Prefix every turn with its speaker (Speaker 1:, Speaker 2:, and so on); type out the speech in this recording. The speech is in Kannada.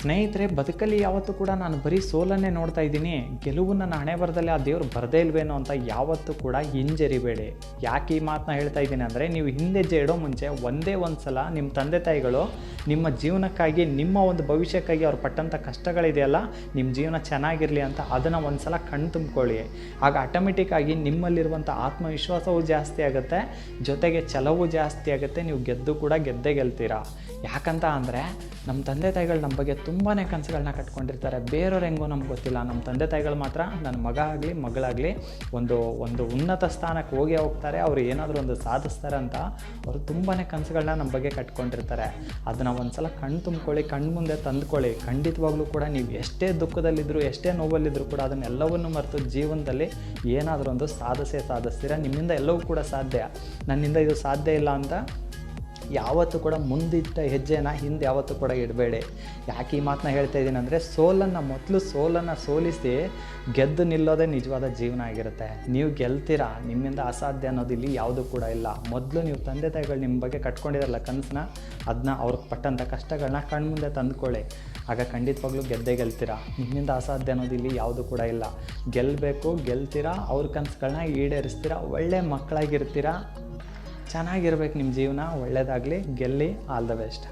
Speaker 1: ಸ್ನೇಹಿತರೆ, ಬದುಕಲ್ಲಿ ಯಾವತ್ತೂ ಕೂಡ ನಾನು ಬರೀ ಸೋಲನ್ನೇ ನೋಡ್ತಾ ಇದ್ದೀನಿ. ಗೆಲುವು ನನ್ನ ಹಣೆ ಬರದಲ್ಲಿ ಆ ದೇವರು ಬರದೇ ಇಲ್ವೇನೋ ಅಂತ ಯಾವತ್ತೂ ಕೂಡ ಹಿಂಜರಿಬೇಡಿ. ಯಾಕೆ ಈ ಮಾತನ್ನ ಹೇಳ್ತಾ ಇದ್ದೀನಿ ಅಂದರೆ, ನೀವು ಹಿಂದೆ ಇಡೋ ಮುಂಚೆ ಒಂದೇ ಒಂದು ಸಲ ನಿಮ್ಮ ತಂದೆ ತಾಯಿಗಳು ನಿಮ್ಮ ಜೀವನಕ್ಕಾಗಿ, ನಿಮ್ಮ ಒಂದು ಭವಿಷ್ಯಕ್ಕಾಗಿ ಅವ್ರು ಪಟ್ಟಂಥ ಕಷ್ಟಗಳಿದೆಯಲ್ಲ ನಿಮ್ಮ ಜೀವನ ಚೆನ್ನಾಗಿರಲಿ ಅಂತ ಅದನ್ನು ಒಂದು ಸಲ ಕಣ್ಣು ತುಂಬಿಕೊಳ್ಳಿ. ಆಗ ಆಟೋಮೆಟಿಕ್ಕಾಗಿ ನಿಮ್ಮಲ್ಲಿರುವಂಥ ಆತ್ಮವಿಶ್ವಾಸವೂ ಜಾಸ್ತಿ ಆಗುತ್ತೆ. ಜೊತೆಗೆ ಛಲವು ಜಾಸ್ತಿ ಆಗುತ್ತೆ. ನೀವು ಗೆದ್ದು ಕೂಡ ಗೆದ್ದೇ ಗೆಲ್ತೀರಾ? ಯಾಕಂತ ಅಂದರೆ ನಮ್ಮ ತಂದೆ ತಾಯಿಗಳು ನಮ್ಮ ಬಗ್ಗೆ ತುಂಬಾ ಕನಸುಗಳನ್ನ ಕಟ್ಕೊಂಡಿರ್ತಾರೆ. ಬೇರೆಯವ್ರು ಹೆಂಗೋ ನಮ್ಗೆ ಗೊತ್ತಿಲ್ಲ. ನಮ್ಮ ತಂದೆ ತಾಯಿಗಳು ಮಾತ್ರ ನನ್ನ ಮಗ ಆಗಲಿ, ಮಗಳಾಗಲಿ ಒಂದು ಒಂದು ಉನ್ನತ ಸ್ಥಾನಕ್ಕೆ ಹೋಗಿ ಹೋಗ್ತಾರೆ. ಅವರು ಏನಾದರೂ ಒಂದು ಸಾಧಿಸ್ತಾರೆ ಅಂತ ಅವರು ತುಂಬಾ ಕನಸುಗಳನ್ನ ನಮ್ಮ ಬಗ್ಗೆ ಕಟ್ಕೊಂಡಿರ್ತಾರೆ. ಅದನ್ನ ಒಂದು ಸಲ ಕಣ್ಣು ತುಂಬ್ಕೊಳ್ಳಿ, ಕಣ್ಣು ಮುಂದೆ ತಂದ್ಕೊಳ್ಳಿ. ಖಂಡಿತವಾಗ್ಲೂ ಕೂಡ ನೀವು ಎಷ್ಟೇ ದುಃಖದಲ್ಲಿದ್ದರೂ ಎಷ್ಟೇ ನೋವಲ್ಲಿದ್ದರೂ ಕೂಡ ಅದನ್ನೆಲ್ಲವನ್ನು ಮರೆತು ಜೀವನದಲ್ಲಿ ಏನಾದರೂ ಒಂದು ಸಾಧಿಸೇ ಸಾಧಿಸ್ತೀರ? ನಿಮ್ಮಿಂದ ಎಲ್ಲವೂ ಕೂಡ ಸಾಧ್ಯ. ನನ್ನಿಂದ ಇದು ಸಾಧ್ಯ ಇಲ್ಲ ಅಂತ ಯಾವತ್ತೂ ಕೂಡ ಮುಂದಿಟ್ಟ ಹೆಜ್ಜೆನ ಹಿಂದೆ ಯಾವತ್ತೂ ಕೂಡ ಇಡಬೇಡಿ. ಯಾಕೆ ಈ ಮಾತನ್ನ ಹೇಳ್ತಾ ಇದ್ದೀನಿ ಅಂದರೆ ಸೋಲನ್ನು ಮೊದಲು ಸೋಲನ್ನು ಸೋಲಿಸಿ ಗೆದ್ದು ನಿಲ್ಲೋದೇ ನಿಜವಾದ ಜೀವನ ಆಗಿರುತ್ತೆ. ನೀವು ಗೆಲ್ತೀರಾ? ನಿಮ್ಮಿಂದ ಅಸಾಧ್ಯ ಅನ್ನೋದು ಇಲ್ಲಿ ಯಾವುದೂ ಕೂಡ ಇಲ್ಲ. ಮೊದಲು ನೀವು ತಂದೆ ತಾಯಿಗಳು ನಿಮ್ಮ ಬಗ್ಗೆ ಕಟ್ಕೊಂಡಿರಲ್ಲ ಕನಸನ್ನ ಅದನ್ನ ಅವ್ರಿಗೆ ಪಟ್ಟಂಥ ಕಷ್ಟಗಳನ್ನ ಕಣ್ಮುಂದೆ ತಂದ್ಕೊಳ್ಳಿ. ಆಗ ಖಂಡಿತವಾಗ್ಲೂ ಗೆದ್ದೇ ಗೆಲ್ತೀರಾ? ನಿಮ್ಮಿಂದ ಅಸಾಧ್ಯ ಅನ್ನೋದು ಇಲ್ಲಿ ಯಾವುದೂ ಕೂಡ ಇಲ್ಲ. ಗೆಲ್ಲಬೇಕು ಗೆಲ್ತೀರಾ? ಅವ್ರ ಕನಸುಗಳನ್ನ ಈಡೇರಿಸ್ತೀರಾ? ಒಳ್ಳೆ ಮಕ್ಕಳಾಗಿರ್ತೀರಾ? ಚೆನ್ನಾಗಿರ್ಬೇಕು ನಿಮ್ಮ ಜೀವನ ಒಳ್ಳೆಯದಾಗಲಿ ಗೆಲ್ಲಿ ಆಲ್ ದ ಬೆಸ್ಟ್.